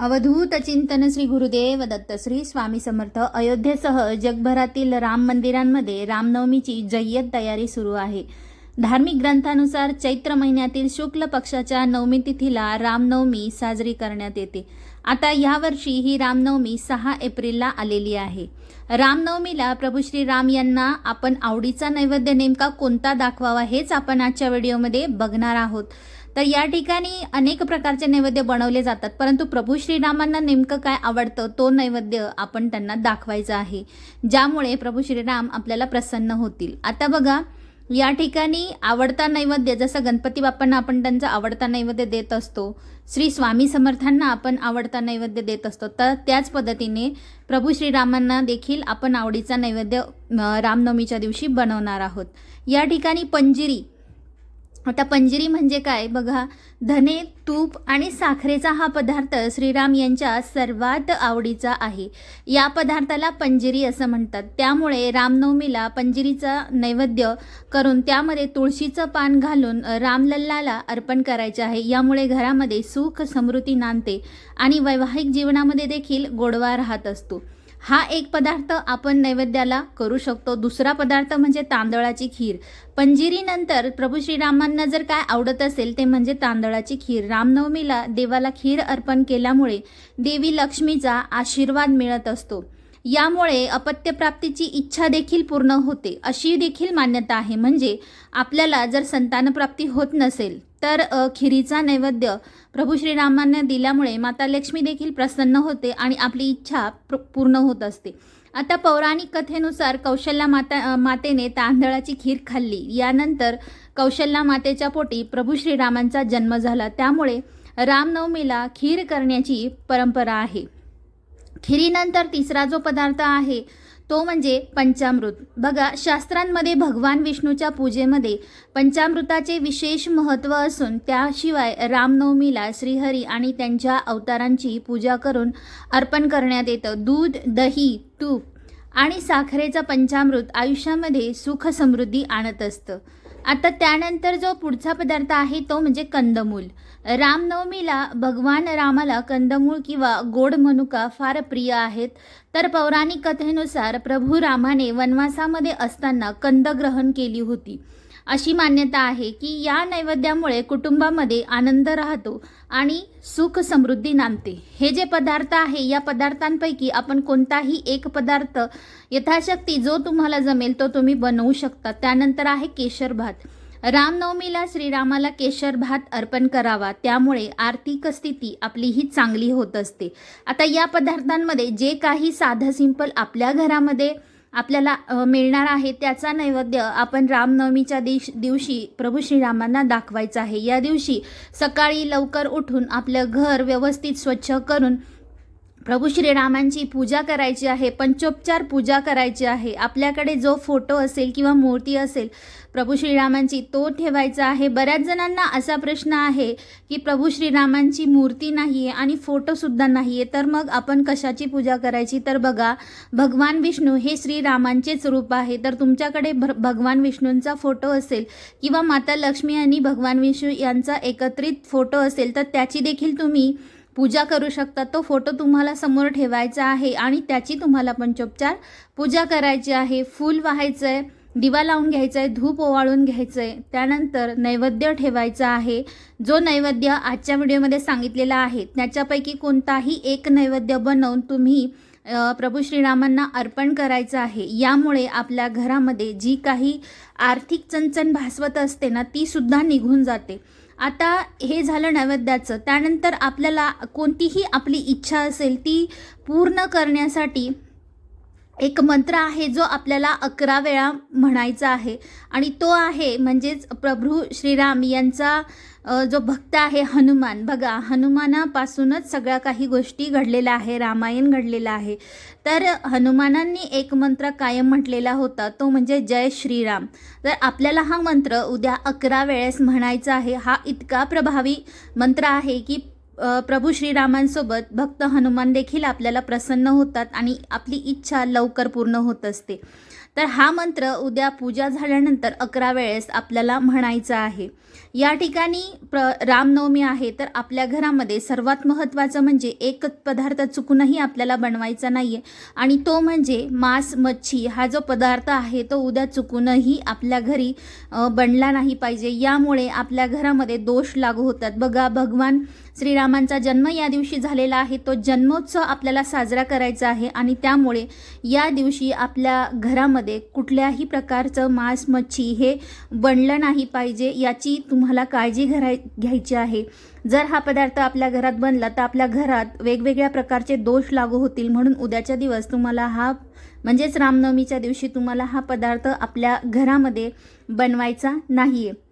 अवधूत चिंतन श्री गुरुदेव दत्त श्री स्वामी समर्थ. अयोध्येसह जगभरातील राम मंदिरांमध्ये रामनवमीची जय्यत तयारी सुरू आहे. धार्मिक ग्रंथानुसार चैत्र महिन्यातील शुक्ल पक्षाच्या नवमी तिथीला रामनवमी साजरी करण्यात येते. आता यावर्षी ही रामनवमी सहा एप्रिलला आलेली आहे. रामनवमीला प्रभू श्री राम यांना आपण आवडीचा नैवेद्य नेमका कोणता दाखवावा हेच आपण आजच्या व्हिडिओमध्ये बघणार आहोत. तर या ठिकाणी अनेक प्रकारचे नैवेद्य बनवले जातात परंतु प्रभू श्रीरामांना नेमकं काय आवडतं तो नैवेद्य आपण त्यांना दाखवायचा आहे. ज्यामुळे प्रभू श्रीराम आपल्याला प्रसन्न होतील. आता बघा या ठिकाणी आवडता नैवेद्य जसं गणपती बाप्पांना आपण त्यांचा आवडता नैवेद्य देत असतो श्री स्वामी समर्थांना आपण आवडता नैवेद्य देत असतो तर त्याच पद्धतीने प्रभू श्रीरामांना देखील आपण आवडीचा नैवेद्य रामनवमीच्या दिवशी बनवणार आहोत. या ठिकाणी पंजिरी आता पंजिरी म्हणजे काय? बघा धने तूप आणि साखरेचा हा पदार्थ श्रीराम यांच्या सर्वात आवडीचा आहे. या पदार्थाला पंजिरी असं म्हणतात. त्यामुळे रामनवमीला पंजिरीचा नैवेद्य करून त्यामध्ये तुळशीचं पान घालून रामलल्लाला अर्पण करायचे आहे. यामुळे घरामध्ये सुख समृद्धी नांदते आणि वैवाहिक जीवनामध्ये देखील गोडवा राहत असतो. हा एक पदार्थ आपण नैवेद्याला करू शकतो. दुसरा पदार्थ म्हणजे तांदळाची खीर. पंजिरीनंतर प्रभू श्रीरामांना जर काय आवडत असेल ते म्हणजे तांदळाची खीर. रामनवमीला देवाला खीर अर्पण केल्यामुळे देवी लक्ष्मीचा आशीर्वाद मिळत असतो. यामुळे अपत्यप्राप्तीची इच्छा देखील पूर्ण होते. अशी देखील मान्यता आहे. म्हणजे आपल्याला जर संतानप्राप्ती होत नसेल तर खिरीचा नैवेद्य प्रभू श्रीरामांना दिल्यामुळे माता लक्ष्मी देखील प्रसन्न होते आणि आपली इच्छा प्र- पूर्ण होत असते. आता पौराणिक कथेनुसार कौशल्या माता मातेने तांदळाची खीर खाल्ली. यानंतर कौशल्या मातेच्या पोटी प्रभू श्रीरामांचा जन्म झाला. त्यामुळे रामनवमीला खीर करण्याची परंपरा आहे. खिरीनंतर तिसरा जो पदार्थ आहे तो म्हणजे पंचामृत. बघा शास्त्रांमध्ये भगवान विष्णूच्या पूजेमध्ये पंचामृताचे विशेष महत्त्व असून त्याशिवाय रामनवमीला श्रीहरी आणि त्यांच्या अवतारांची पूजा करून अर्पण करण्यात येतं. दूध दही तूप आणि साखरेचं पंचामृत आयुष्यामध्ये सुख समृद्धी आणत असतं. आता त्यानंतर जो पुढचा पदार्थ आहे तो म्हणजे कंदमूल. रामनवमीला भगवान रामाला कंदमूळ किंवा गोड मनुका फार प्रिय आहेत. तर पौराणिक कथेनुसार प्रभू रामाने वनवासामध्ये असताना कंद ग्रहण केली होती. अशी मान्यता आहे की या नैवेद्यामुळे कुटुंबामध्ये आनंद राहतो आणि सुख समृद्धी नांदते. हे जे पदार्थ आहे या पदार्थांपैकी आपण कोणताही एक पदार्थ यथाशक्ती जो तुम्हाला जमेल तो तुम्ही बनवू शकता. त्यानंतर आहे केशर भात. रामनवमीला श्रीरामाला केशर भात अर्पण करावा. त्यामुळे आर्थिक स्थिती आपली ही चांगली होत असते. आता या पदार्थांमध्ये जे काही साधं सिंपल आपल्या घरामध्ये आपल्याला मिळणार आहे त्याचा नैवेद्य आपण रामनवमीच्या दिश दिवशी प्रभू श्रीरामांना दाखवायचा आहे. या दिवशी सकाळी लवकर उठून आपलं घर व्यवस्थित स्वच्छ करून प्रभू श्रीरामांची पूजा करायची आहे पंचोपचार पूजा करायची आहे. आपल्याकडे जो फोटो असेल किंवा मूर्ती असेल प्रभू श्रीरामांची तो ठेवायचा आहे. बऱ्याच जणांना असा प्रश्न आहे की प्रभू श्रीरामांची मूर्ती नाही आहे आणि फोटोसुद्धा नाही आहे तर मग आपण कशाची पूजा करायची? तर बघा भगवान विष्णू हे श्रीरामांचेच रूप आहे. तर तुमच्याकडे भ भगवान विष्णूंचा फोटो असेल किंवा माता लक्ष्मी आणि भगवान विष्णू यांचा एकत्रित फोटो असेल तर त्याची देखील तुम्ही पूजा करू शकता. तो फोटो तुम्हाला समोर ठेवायचा आहे आणि त्याची तुम्हाला पंचोपचार पूजा करायची आहे. फूल व्हायचं आहे दिवा लावून घ्यायचा आहे धूप ओवाळून घ्यायचं आहे त्यानंतर नैवेद्य ठेवायचा आहे. जो नैवेद्य आजच्या व्हिडिओमध्ये सांगितलेला आहे त्याच्यापैकी कोणताही एक नैवेद्य बनवून तुम्ही प्रभू श्रीरामांना अर्पण करायचं आहे. यामुळे आपल्या घरामध्ये जी काही आर्थिक चणचण भासवत असते ना ती सुद्धा निघून जाते. आता हे झालं नैवेद्याचं. त्यानंतर आपल्याला कोणतीही आपली इच्छा असेल ती पूर्ण करण्यासाठी एक मंत्र आहे जो आपल्याला अकरा वेळा म्हणायचा आहे. आणि तो आहे म्हणजेच प्रभू श्रीराम यांचा जो भक्त आहे हनुमान. बघा हनुमानापासूनच सगळ्या काही गोष्टी घडलेल्या आहे रामायण घडलेलं आहे. तर हनुमानांनी एक मंत्र कायम म्हटलेला होता तो म्हणजे जय श्रीराम. तर आपल्याला हा मंत्र उद्या अकरा वेळेस म्हणायचा आहे. हा इतका प्रभावी मंत्र आहे की प्रभू श्रीरामांसोबत भक्त हनुमान देखील आपल्याला प्रसन्न होतात आणि आपली इच्छा लवकर पूर्ण होत असते. तर हा मंत्र उद्या पूजा झाल्यानंतर अकरा वेळेस आपल्याला म्हणायचा आहे. या ठिकाणी प्र रामनवमी आहे तर आपल्या घरामध्ये सर्वात महत्त्वाचं म्हणजे एकच पदार्थ चुकूनही आपल्याला बनवायचा नाही आहे आणि तो म्हणजे मांस मच्छी हा जो पदार्थ आहे तो उद्या चुकूनही आपल्या घरी बनला नाही पाहिजे. यामुळे आपल्या घरामध्ये दोष लागू होतात. बघा भगवान श्रीरामांचा जन्म या दिवशी झालेला आहे. तो जन्मोत्सव आपल्याला साजरा करायचा आहे आणि त्यामुळे या दिवशी आपल्या घरामध्ये कुठल्याही प्रकारचं मांस मच्छी हे बनलं नाही पाहिजे याची तुम्हाला काळजी घराय घ्यायची आहे. जर हा पदार्थ आपल्या घरात बनला तर आपल्या घरात वेगवेगळ्या प्रकारचे दोष लागू होतील. म्हणून उद्याच्या दिवस तुम्हाला हा म्हणजेच रामनवमीच्या दिवशी तुम्हाला हा पदार्थ आपल्या घरामध्ये बनवायचा नाही आहे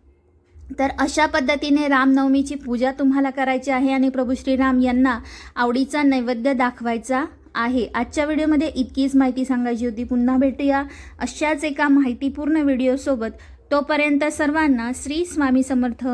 तर अशा पद्धतीने रामनवमीची पूजा तुम्हाला करायची आहे आणि प्रभू श्रीराम यांना आवडीचा नैवेद्य दाखवायचा आहे. आजच्या व्हिडिओमध्ये इतकीच माहिती सांगायची होती. पुन्हा भेटूया अशाच एका माहितीपूर्ण व्हिडिओसोबत. तोपर्यंत सर्वांना श्री स्वामी समर्थ.